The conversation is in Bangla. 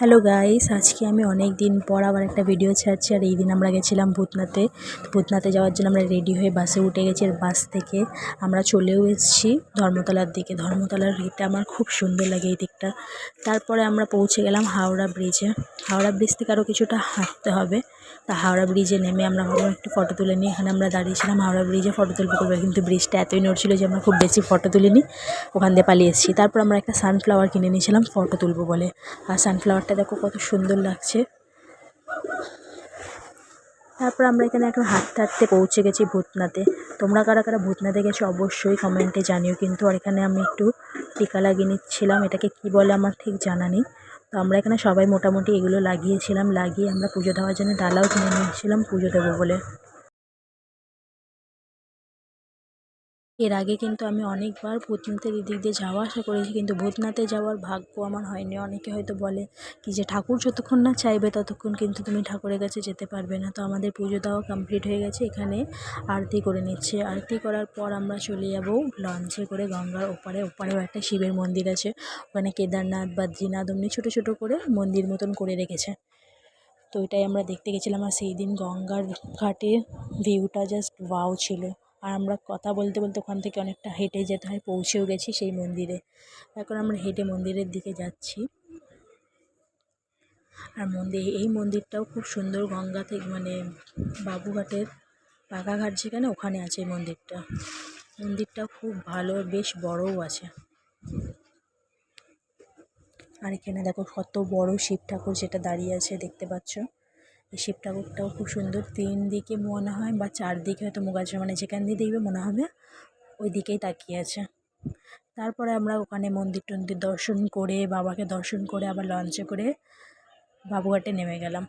হ্যালো গাইস আজকে আমি অনেক দিন পর আবার একটা ভিডিও ছাড়ছি, আর এই দিন আমরা গেছিলাম ভূতনাথে। ভূতনাথে যাওয়ার জন্য আমরা রেডি হয়ে বাসে উঠে গেছি, আর বাস থেকে আমরা চলেও এসেছি ধর্মতলার দিকে। ধর্মতলার দিকটা আমার খুব সুন্দর লাগে এই দিকটা। তারপরে আমরা পৌঁছে গেলাম হাওড়া ব্রিজে হাওড়া ব্রিজ থেকে আরও কিছুটা হাঁটতে হবে। তা হাওড়া ব্রিজে নেমে আমরা ভাবলাম একটু ফটো তুলে নিই। এখানে আমরা দাঁড়িয়েছিলাম হাওড়া ব্রিজে ফটো তুলবো করব। কিন্তু ব্রিজটা এতই নড়ছিল যে আমরা খুব বেশি ফটো তুলিনি। ওখান দিয়ে পালিয়ে এসেছি। তারপর আমরা একটা সানফ্লাওয়ার কিনে নিয়েছিলাম ফটো তুলবো বলে। আর সানফ্লাওয়ারটা দেখো কত সুন্দর লাগছে। তারপর আমরা এখানে একটু হাঁটতে হাঁটতে পৌঁছে গেছি ভূতনাথে তোমরা কারা কারা ভূতনাথে গেছো অবশ্যই কমেন্টে জানিও কিন্তু। আর এখানে আমি একটু টিকা লাগিয়ে নিচ্ছিলাম, এটাকে কি বলে আমার ঠিক জানা নেই। তো আমরা এখানে সবাই মোটামুটি এগুলো লাগিয়েছিলাম, লাগিয়ে আমরা পুজো দেওয়ার জন্য ডালাও কিনে নিয়েছিলাম, পুজো দেবো বলে। এর আগে কিন্তু আমি অনেকবার ভূতনাথের এদিক দিয়ে যাওয়া আসা করেছি, কিন্তু ভূতনাথে যাওয়ার ভাগ্য আমার হয়নি। অনেকে হয়তো বলে কি যে ঠাকুর যতক্ষণ না চাইবে ততক্ষণ কিন্তু তুমি ঠাকুরের কাছে যেতে পারবে না। তো আমাদের পুজো দেওয়া কমপ্লিট হয়ে গেছে, এখানে আরতি করে নিচ্ছে। আরতি করার পর আমরা চলে যাব লঞ্চে করে গঙ্গার ওপারে। ওপারেও একটা শিবের মন্দির আছে, ওখানে কেদারনাথ বদ্রীনাথ অমনি ছোটো ছোটো করে মন্দির মতন করে রেখেছে। তো ওইটাই আমরা দেখতে গেছিলাম আর সেই দিন গঙ্গার ঘাটে ভিউটা জাস্ট ওয়াও ছিল। আর আমরা কথা বলতে বলতে ওখান থেকে অনেকটা হেঁটে যেতে হয়, পৌঁছেও গেছি সেই মন্দিরে। এখন আমরা হেঁটে মন্দিরের দিকে যাচ্ছি। আর মন্দির, এই মন্দিরটাও খুব সুন্দর গঙ্গা থেকে মানে বাবুঘাটের পাকাঘাট যেখানে ওখানে আছে এই মন্দিরটা। মন্দিরটা খুব ভালো, বেশ বড়ও আছে। আর এখানে দেখো কত বড় শিব ঠাকুর যেটা দাঁড়িয়ে আছে, দেখতে পাচ্ছ? শিব ঠাকুরটাও খুব সুন্দর তিন দিকে মনে হয় বা চারদিকে হয়তো মুখ আছে মানে যেখান দিয়ে দেখবে মনে হবে, ওই দিকেই তাকিয়ে আছে। তারপরে আমরা ওখানে মন্দির টন্দির দর্শন করে, বাবাকে দর্শন করে, আবার লঞ্চে করে বাবুঘাটে নেমে গেলাম।